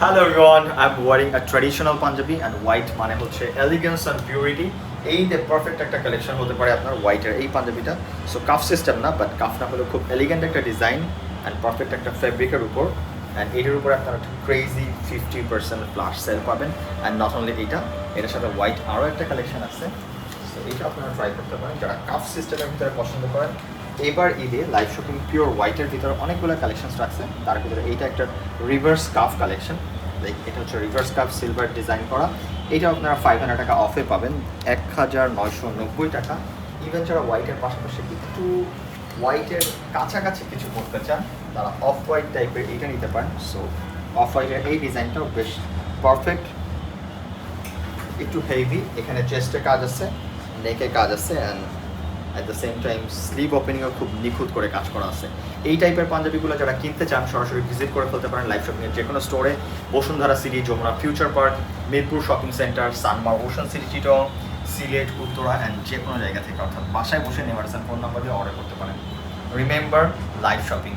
Hello everyone I am wearing a traditional Punjabi and white মানে হচ্ছে elegance and purity এই যে perfect একটা কালেকশন হতে পারে আপনার হোয়াইটের এই পাঞ্জাবিটা সো কাফ সিস্টেম না বাট কাফ না হলেও খুব এলিগেন্ট একটা ডিজাইন অ্যান্ড পারফেক্ট একটা ফেব্রিকের উপর। অ্যান্ড এটার উপরে আপনারা একটা crazy fifty percent flash sale পাবেন। অ্যান্ড নট অনলি এইটা এটার সাথে হোয়াইট আরও একটা কালেকশন আছে। সো এইটা আপনারা ট্রাই করতে পারেন। যারা কাফ সিস্টেমের ভিতরে পছন্দ করেন এবার ঈদে লাইভ শপিং পিওর হোয়াইটের ভিতরে অনেকগুলো কালেকশনস রাখছে। তার ভিতরে এইটা একটা রিভার্স কাফ কালেকশন লাইক এটা হচ্ছে রিভার্স কাপ সিলভার ডিজাইন করা। এটা আপনারা ফাইভ হান্ড্রেড টাকা অফে পাবেন। এক হাজার নয়শো নব্বই টাকা। ইভেন যারা হোয়াইটের পাশাপাশি একটু হোয়াইটের কাছাকাছি কিছু করতে চান, তারা অফ হোয়াইট টাইপের এইটা নিতে পারেন। সো অফ হোয়াইটের এই ডিজাইনটাও বেশ পারফেক্ট একটু হেভি এখানে চেস্টে কাজ আছে নেকে কাজ আছে and at the same time sleeve ওপেনিংও খুব নিখুঁত করে কাজ করা আছে। এই টাইপের পাঞ্জাবিগুলো যারা কিনতে চান, সরাসরি ভিজিট করে ফেলতে পারেন লাইভ শপিংয়ের যে কোনো স্টোরে Bashundhara city Jamuna future park Mirpur shopping centre Sanmar ocean city Chittagong Sylhet Uttara and যে কোনো জায়গা থেকে, অর্থাৎ বাসায় বসে নেওয়ার ফোন নাম্বার দিয়ে অর্ডার করতে পারেন। Remember live shopping